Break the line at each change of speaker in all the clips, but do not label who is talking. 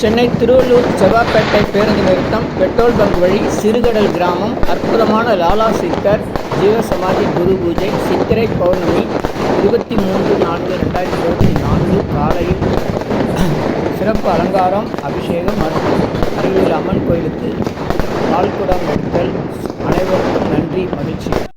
சென்னை திருவள்ளூர் செவ்வாப்பேட்டை பேருந்து நிறுத்தம் petrol bunk வழி சிறுகடல் கிராமம் அற்புதமான லாலா சித்தர் ஜீவசமாதி குரு பூஜை சித்திரை பௌர்ணமி இருபத்தி மூன்று நான்கு ரெண்டாயிரத்தி இருபத்தி நான்கு காலையில். சிறப்பு அலங்காரம் அபிஷேகம் மற்றும் அருகில் அம்மன் கோயிலுக்கு பால்குடம் எடுத்தல் அனைவருக்கும் நன்றி மகிழ்ச்சி.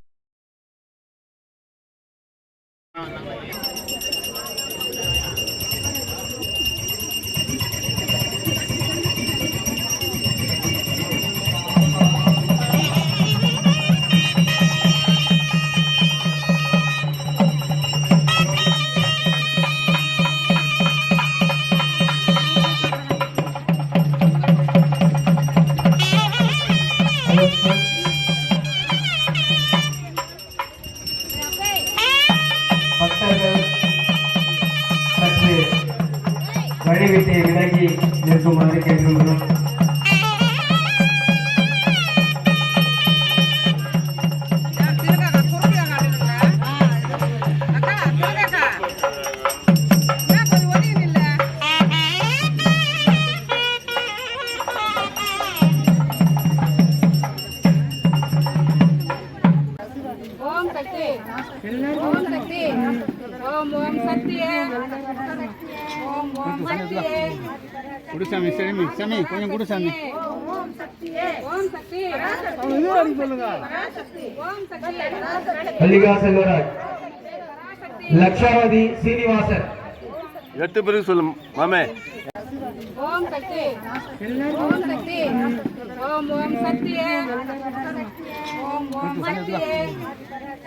ஓம் சக்தி ஓம் ஓம் சக்தியே ஓம் ஓம் சக்தியே
குடு சாமி சாமி சாமி கொஞ்சம் குடு சாமி
ஓம் சக்தியே ஓம் சக்தி
சொல்லுங்க
ஓம் சக்தி
மல்லிகா செல்வராஜ் சீனிவாசன்
எட்டு பேருக்கு சொல்லும். மாமே.
ஓம் சக்தி. ஓம் சக்தி. ஓம் ஓம் சக்தியே. ஓம் ஓம் சக்தியே.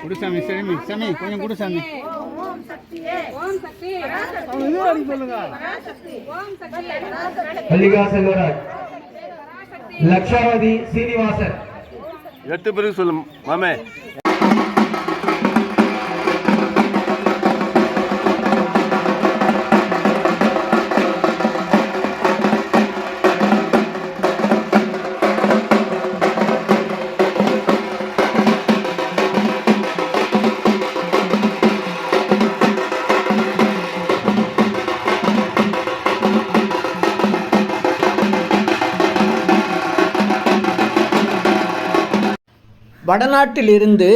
குடு சாமி சாமி சாமி கொஞ்சம் குடு சாமி.
ஓம் சக்தியே ஓம் சக்தி.
சொல்லுங்க
ஓம் சக்தி
மல்லிகா செல்வராஜ் லக்ஷாவதி சீனிவாசன்.
எட்டு பேருக்கு சொல்லு மாமே.
வடநாட்டிலிருந்து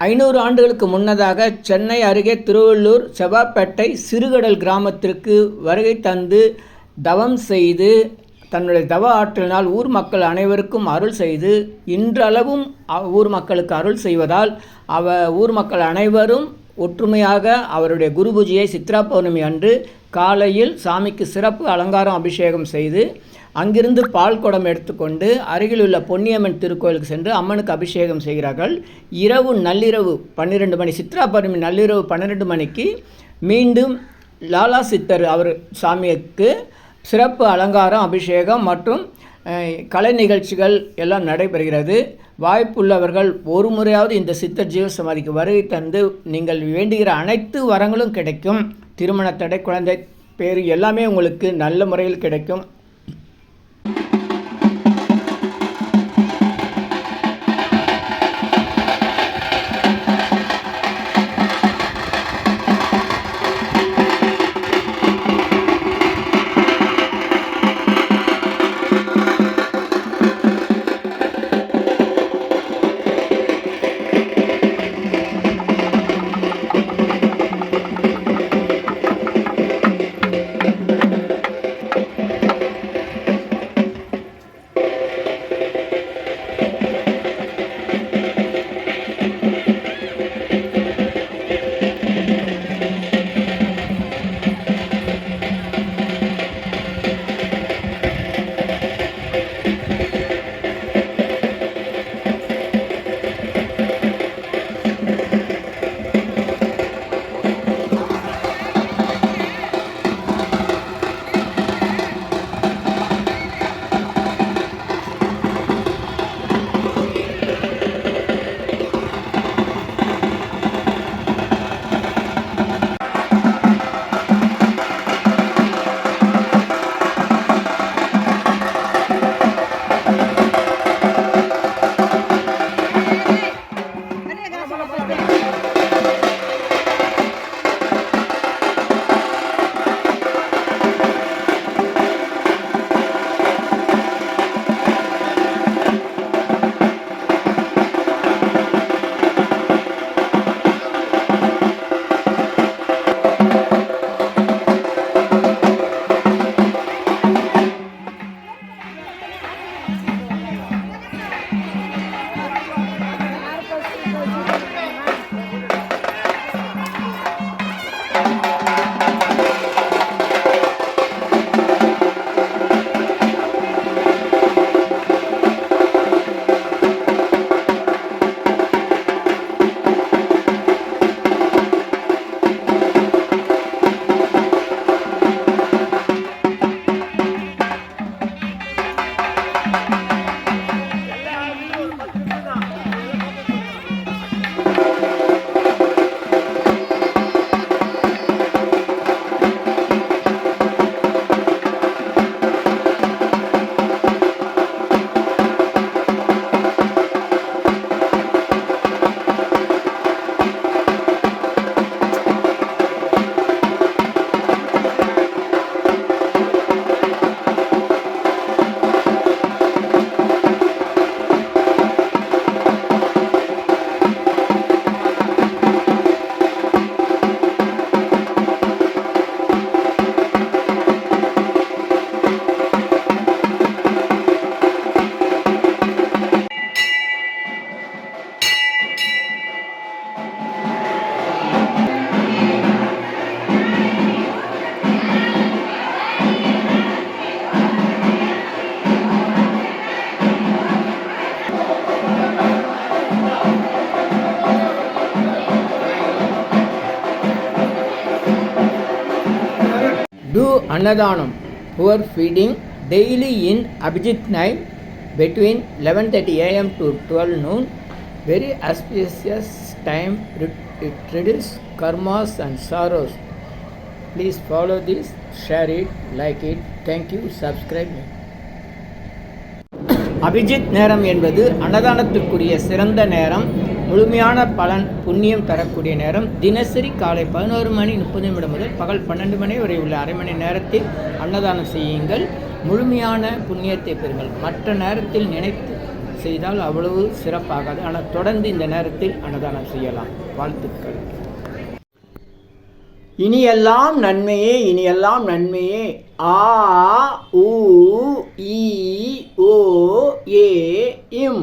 ஐநூறு ஆண்டுகளுக்கு முன்னதாக சென்னை அருகே திருவள்ளூர் செவ்வாப்பேட்டை சிறுகடல் கிராமத்திற்கு வருகை தந்து தவம் செய்து தன்னுடைய தவ ஆற்றலினால் ஊர் மக்கள் அனைவருக்கும் அருள் செய்து இன்றளவும் ஊர் மக்களுக்கு அருள் செய்வதால் அவ ஊர் மக்கள் அனைவரும் ஒற்றுமையாக அவருடைய குரு பூஜையை சித்ரா பௌர்ணமி அன்று காலையில் சாமிக்கு சிறப்பு அலங்காரம் அபிஷேகம் செய்து அங்கிருந்து பால் குடம் எடுத்துக்கொண்டு அருகிலுள்ள பொன்னியம்மன் திருக்கோயிலுக்கு சென்று அம்மனுக்கு அபிஷேகம் செய்கிறார்கள். இரவு நள்ளிரவு பன்னிரெண்டு மணி சித்ரா பௌர்ணமி நள்ளிரவு பன்னிரெண்டு மணிக்கு மீண்டும் லாலா சித்தர் அவர் சாமிக்கு சிறப்பு அலங்காரம் அபிஷேகம் மற்றும் கலை நிகழ்ச்சிகள் எல்லாம் நடைபெறுகிறது. வாய்ப்புள்ளவர்கள் ஒரு முறையாவது இந்த சித்தர் ஜீவசமாதிக்கு வருகை தந்து நீங்கள் வேண்டுகிற அனைத்து வரங்களும் கிடைக்கும். திருமண தடை குழந்தை பேர் எல்லாமே உங்களுக்கு நல்ல முறையில் கிடைக்கும். Annadhanam, poor feeding daily in Abhijit night between 11:30 a.m. to 12 noon. Very auspicious time. It reduces karmas and sorrows. Please follow this, share it, like it. Thank you. Subscribe me. Abhijit நேரம் என்பது அன்னதானத்திற்குரிய சிறந்த நேரம் முழுமையான பலன் புண்ணியம் தரக்கூடிய நேரம் தினசரி காலை பதினோரு மணி முப்பது நிமிடம் முதல் பகல் பன்னெண்டு மணி வரை உள்ள அரை மணி நேரத்தில் அன்னதானம் செய்யுங்கள். முழுமையான புண்ணியத்தை பெறுங்கள். மற்ற நேரத்தில் நினைத்து செய்தால் அவ்வளவு சிறப்பாகாது. ஆனால் தொடர்ந்து இந்த நேரத்தில் அன்னதானம் செய்யலாம். வாழ்த்துக்கள். இனியெல்லாம் நன்மையே இனியெல்லாம் நன்மையே. ஆ உ ஈ ஓ ஏ இம்.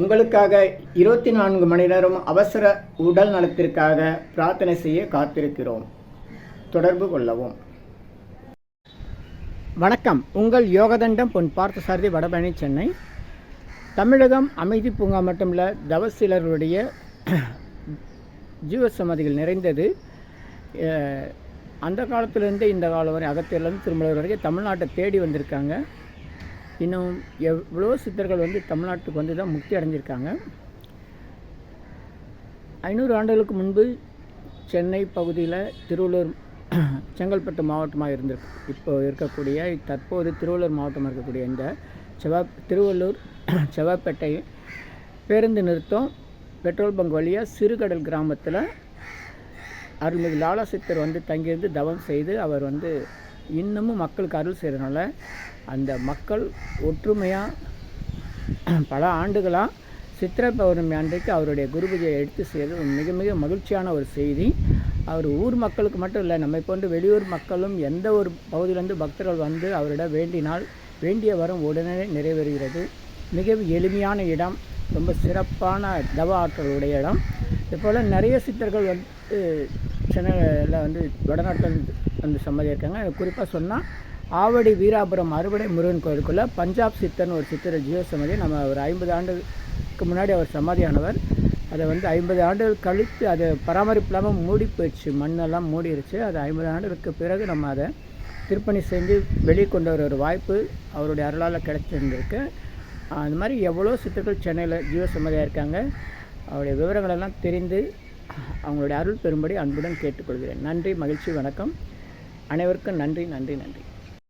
உங்களுக்காக இருபத்தி நான்கு மணி நேரம் அவசர உடல் நலத்திற்காக பிரார்த்தனை செய்ய காத்திருக்கிறோம். தொடர்பு கொள்ளவும். வணக்கம். உங்கள் யோகதண்டம் பொன் பார்த்தசாரதி வடபழனி சென்னை. தமிழகம் அமைதி பூங்கா மட்டுமல்ல தவசிலருடைய ஜீவசமதிகள் நிறைந்தது. அந்த காலத்திலேருந்து இந்த காலம் வரை அகத்தியிலேருந்து திருமலர் வரைக்கும் தமிழ்நாட்டை தேடி வந்திருக்காங்க. இன்னும் எவ்வளோ சித்தர்கள் வந்து தமிழ்நாட்டுக்கு வந்து தான் முக்தி அடைஞ்சிருக்காங்க. ஐநூறு ஆண்டுகளுக்கு முன்பு சென்னை பகுதியில் திருவள்ளூர் செங்கல்பட்டு மாவட்டமாக இருந்திருக்கு. இப்போ இருக்கக்கூடிய தற்போது திருவள்ளூர் மாவட்டமாக இருக்கக்கூடிய இந்த செவ்வா திருவள்ளூர் செவ்வாப்பேட்டை பேருந்து நிறுத்தம் பெட்ரோல் பங்க் வழியாக சிறுகடல் கிராமத்தில் அருள்மிகு லாலா சித்தர் வந்து தங்கியிருந்து தவம் செய்து அவர் வந்து இன்னமும் மக்களுக்கு அருள் செய்கிறனால அந்த மக்கள் ஒற்றுமையாக பல ஆண்டுகளாக சித்திரை பௌர்ணமி அன்றைக்கு அவருடைய குருபூஜையை எடுத்து செய்கிறது ஒரு மிக மிக மகிழ்ச்சியான ஒரு செய்தி. அவர் ஊர் மக்களுக்கு மட்டும் இல்லை நம்மை போன்று வெளியூர் மக்களும் எந்த ஒரு பகுதியிலேருந்து பக்தர்கள் வந்து அவரிடம் வேண்டினால் வேண்டிய வரம் உடனே நிறைவேறுகிறது. மிகவும் எளிமையான இடம் ரொம்ப சிறப்பான தவ ஆற்றலுடைய இடம். இதுபோல் நிறைய சித்தர்கள் வந்து சென்னையில் வந்து வடநாட்டில் வந்து சம்மதி இருக்காங்க குறிப்பாக சொன்னால் ஆவடி வீராபுரம் அறுவடை முருகன் கோயிலுக்குள்ளே பஞ்சாப் சித்தன் ஒரு சித்தர் ஜீவ சமாதி நம்ம ஒரு ஐம்பது ஆண்டுக்கு முன்னாடி அவர் சமாதியானவர். அதை வந்து ஐம்பது ஆண்டுகள் கழித்து அதை பராமரிப்பு இல்லாமல் மூடி போயிடுச்சு. மண்ணெல்லாம் மூடிருச்சு. அது ஐம்பது ஆண்டுகளுக்கு பிறகு நம்ம அதை திருப்பணி செஞ்சு வெளியே கொண்டு வர ஒரு வாய்ப்பு அவருடைய அருளால் கிடைச்சிருந்திருக்கு. அந்த மாதிரி எவ்வளோ சித்தர்கள் சென்னையில் ஜீவ சம்மதியாக இருக்காங்க. அவருடைய விவரங்களெல்லாம் தெரிந்து அவங்களுடைய அருள் பெறும்படி அன்புடன் கேட்டுக்கொள்கிறேன். நன்றி மகிழ்ச்சி வணக்கம். அனைவருக்கும் நன்றி நன்றி நன்றி.